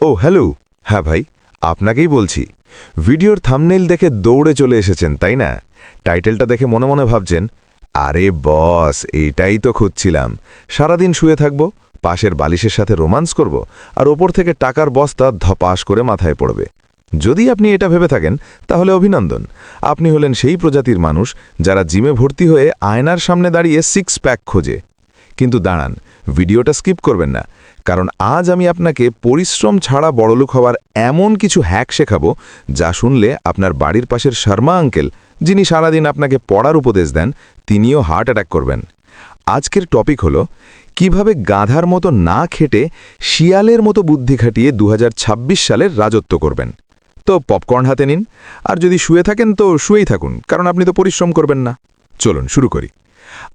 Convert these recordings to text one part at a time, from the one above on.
ও, hello. হ্যাঁ ভাই, আপনাকেই বলছি। ভিডিওর থামনেইল দেখে দৌড়ে চলে এসেছেন, তাই না? টাইটেলটা দেখে মনে মনে ভাবছেন, আরে বস এইটাই তো খুঁজছিলাম। সারাদিন শুয়ে থাকব, পাশের বালিশের সাথে রোমান্স করব, আর ওপর থেকে টাকার বস্তা ধপাস করে মাথায় পড়বে। যদি আপনি এটা ভেবে থাকেন, তাহলে অভিনন্দন। আপনি হলেন সেই প্রজাতির মানুষ যারা জিমে ভর্তি হয়ে আয়নার সামনে দাঁড়িয়ে সিক্স প্যাক খোঁজে। কিন্তু দাঁড়ান, ভিডিওটা স্কিপ করবেন না, কারণ আজ আমি আপনাকে পরিশ্রম ছাড়া বড়লোক হওয়ার এমন কিছু হ্যাক শেখাবো যা শুনলে আপনার বাড়ির পাশের শর্মা আঙ্কেল, যিনি সারাদিন আপনাকে পড়ার উপদেশ দেন, তিনিও হার্ট অ্যাটাক করবেন। আজকের টপিক হলো, কীভাবে গাধার মতো না খেটে শিয়ালের মতো বুদ্ধি খাটিয়ে দু হাজার ছাব্বিশ সালের রাজত্ব করবেন। তো পপকর্ন হাতে নিন, আর যদি শুয়ে থাকেন তো শুয়েই থাকুন, কারণ আপনি তো পরিশ্রম করবেন না। চলুন, শুরু করি।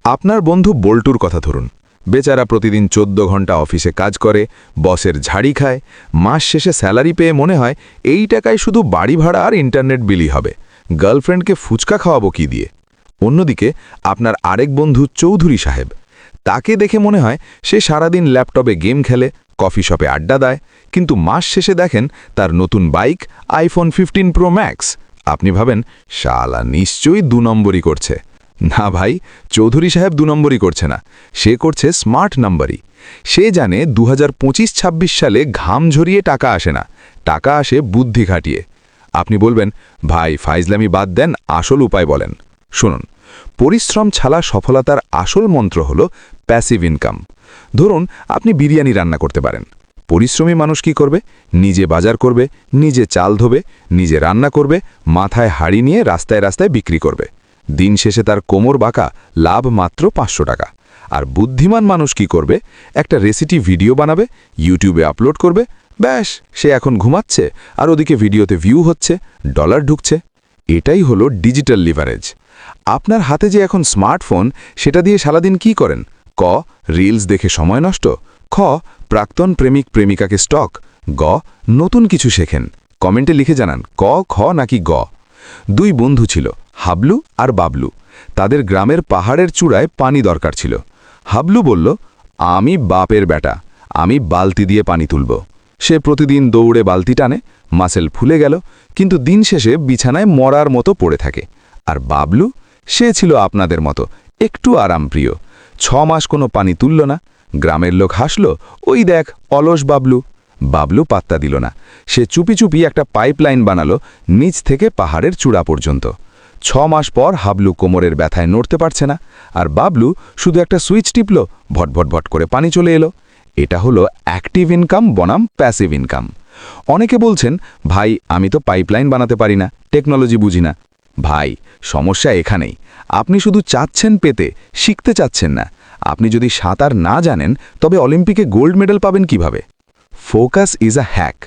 আপনার বন্ধু বল্টুর কথা ধরুন। বেচারা প্রতিদিন চোদ্দ ঘণ্টা অফিসে কাজ করে, বসের ঝাড়ি খায়, মাস শেষে স্যালারি পেয়ে মনে হয় এই টাকায় শুধু বাড়ি ভাড়া আর ইন্টারনেট বিলই হবে। গার্লফ্রেন্ডকে ফুচকা খাওয়াবো কি দিয়ে? অন্যদিকে, আপনার আরেক বন্ধু চৌধুরী সাহেব। তাকে দেখে মনে হয় সে সারাদিন ল্যাপটপে গেম খেলে, কফি শপে আড্ডা দেয়, কিন্তু মাস শেষে দেখেন তার নতুন bike iPhone fifteen pro max. আপনি ভাবেন, শালা নিশ্চয়ই দু নম্বরই করছে। না ভাই, চৌধুরী সাহেব দু নম্বরই করছে না। সে করছে স্মার্ট নাম্বারই। সে জানে দু হাজার সালে ঘাম ঝরিয়ে টাকা আসে না। টাকা আসে বুদ্ধি খাটিয়ে। আপনি বলবেন, ভাই, ফাইজলামি বাদ দেন, আসল উপায় বলেন। শুনুন, পরিশ্রম ছাড়া সফলতার আসল মন্ত্র হল প্যাসিভ ইনকাম ধরুন, আপনি বিরিয়ানি রান্না করতে পারেন। পরিশ্রমী মানুষ কি করবে? নিজে বাজার করবে, নিজে চাল ধোবে, নিজে রান্না করবে, মাথায় হাড়ি নিয়ে রাস্তায় রাস্তায় বিক্রি করবে। দিন শেষে তার কোমর বাঁকা, লাভ মাত্র পাঁচশো টাকা। আর বুদ্ধিমান মানুষ কি করবে? একটা রেসিটি ভিডিও বানাবে, ইউটিউবে আপলোড করবে, ব্যাস, সে এখন ঘুমাচ্ছে, আর ওদিকে ভিডিওতে ভিউ হচ্ছে ডলার ঢুকছে। এটাই হলো ডিজিটাল লিভারেজ আপনার হাতে যে এখন স্মার্টফোন সেটা দিয়ে সারাদিন কি করেন? ক রিলস দেখে সময় নষ্ট। খ, প্রাক্তন প্রেমিক প্রেমিকাকে স্টক গ, নতুন কিছু শেখেন। কমেন্টে লিখে জানান, ক, খ নাকি গ। দুই বন্ধু ছিল, হাবলু আর বাবলু। তাদের গ্রামের পাহাড়ের চূড়ায় পানি দরকার ছিল। হাবলু বলল, আমি বাপের বেটা, আমি বালতি দিয়ে পানি তুলব। সে প্রতিদিন দৌড়ে বালতি টানে, মাসেল ফুলে গেল, কিন্তু দিন শেষে বিছানায় মরার মতো পড়ে থাকে। আর বাবলু, সে ছিল আপনাদের মতো, একটু আরামপ্রিয় ছ মাস কোনো পানি তুলল না, গ্রামের লোক হাসল, ওই দেখ, অলস বাবলু। বাবলু পাত্তা দিল না। সে চুপি চুপি একটা পাইপলাইন বানালো নিচ থেকে পাহাড়ের চূড়া পর্যন্ত। ছ মাস পর হাবলু কোমরের ব্যথায় নড়তে পারছে না আর বাবলু শুধু একটা সুইচ টিপল ভটভট ভট করে পানি চলে এলো। এটা হলো অ্যাক্টিভ ইনকাম বনাম প্যাসিভ ইনকাম অনেকে বলছেন, ভাই, আমি তো পাইপলাইন বানাতে পারি না টেকনোলজি বুঝি না। ভাই, সমস্যা এখানেই। আপনি শুধু চাচ্ছেন পেতে, শিখতে চাচ্ছেন না। আপনি যদি সাঁতার না জানেন, তবে অলিম্পিকে গোল্ড মেডেল পাবেন কীভাবে? Focus is a hack.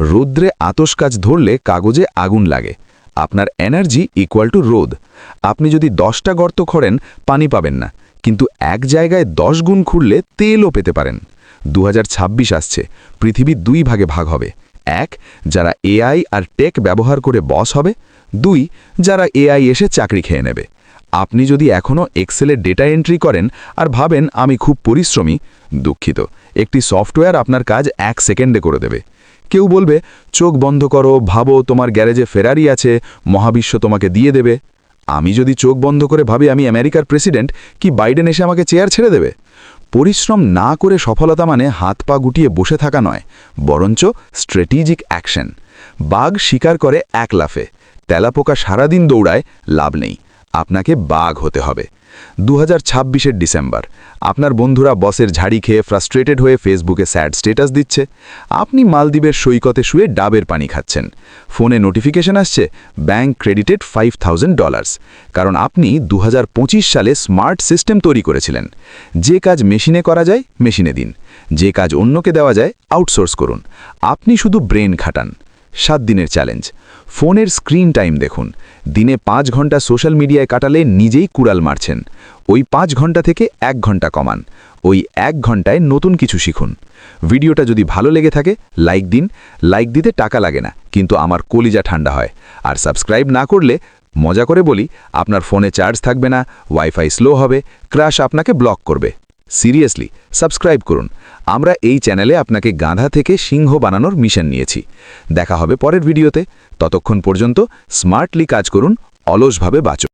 রৌদ্রে আতস কাজ ধরলে কাগজে আগুন লাগে। আপনার এনার্জি ইকুয়াল টু রোদ আপনি যদি দশটা গর্ত খড়েন, পানি পাবেন না। কিন্তু এক জায়গায় দশ গুণ খুঁড়লে তেলও পেতে পারেন। দু হাজার ছাব্বিশ আসছে। পৃথিবী দুই ভাগে ভাগ হবে। এক, যারা এআই আর টেক ব্যবহার করে বস হবে। দুই, যারা এআই এসে চাকরি খেয়ে নেবে। আপনি যদি এখনও এক্সেলে ডেটা এন্ট্রি করেন আর ভাবেন আমি খুব পরিশ্রমী, দুঃখিত। একটি সফটওয়্যার আপনার কাজ এক সেকেন্ডে করে দেবে। কেউ বলবে, চোখ বন্ধ করো, ভাবো তোমার গ্যারেজে ফেরারি আছে, মহাবিশ্ব তোমাকে দিয়ে দেবে। আমি যদি চোখ বন্ধ করে ভাবি আমি আমেরিকার প্রেসিডেন্ট কি বাইডেন এসে আমাকে চেয়ার ছেড়ে দেবে? পরিশ্রম না করে সফলতা মানে হাত পা গুটিয়ে বসে থাকা নয়, বরঞ্চ স্ট্র্যাটেজিক অ্যাকশন বাঘ শিকার করে এক লাফে, তেলাপোকা সারাদিন দৌড়ায়, লাভ নেই। আপনাকে বাঘ হতে হবে। দু হাজার ডিসেম্বর, আপনার বন্ধুরা বসের ঝাড়ি খেয়ে ফ্রাস্ট্রেটেড হয়ে ফেসবুকে স্যাড স্টেটাস দিচ্ছে। আপনি মালদ্বীপের সৈকতে শুয়ে ডাবের পানি খাচ্ছেন। ফোনে নোটিফিকেশন আসছে bank credited five thousand dollars কারণ আপনি দু হাজার পঁচিশ সালে স্মার্ট সিস্টেম তৈরি করেছিলেন। যে কাজ মেশিনে করা যায়, মেশিনে দিন। যে কাজ অন্যকে দেওয়া যায় আউটসোর্স করুন। আপনি শুধু ব্রেন খাটান। সাত দিনের চ্যালেঞ্জ ফোনের স্ক্রিন টাইম দেখুন। দিনে পাঁচ ঘণ্টা সোশ্যাল মিডিয়ায় কাটালে নিজেই কুড়াল মারছেন। ওই পাঁচ ঘণ্টা থেকে এক ঘণ্টা কমান। ওই এক ঘন্টায় নতুন কিছু শিখুন। ভিডিওটা যদি ভালো লেগে থাকে লাইক দিন। লাইক দিতে টাকা লাগে না, কিন্তু আমার কলিজা ঠান্ডা হয়। আর সাবস্ক্রাইব না করলে, মজা করে বলি, আপনার ফোনে চার্জ থাকবে না ওয়াইফাই স্লো হবে ক্রাশ আপনাকে ব্লক করবে। সিরিয়াসলি সাবস্ক্রাইব করুন। আমরা এই চ্যানেলে আপনাকে গাঁধা থেকে সিংহ বানানোর মিশন নিয়েছি। দেখা হবে পরের ভিডিওতে ততক্ষণ পর্যন্ত স্মার্টলি কাজ করুন, অলসভাবে বাঁচুন।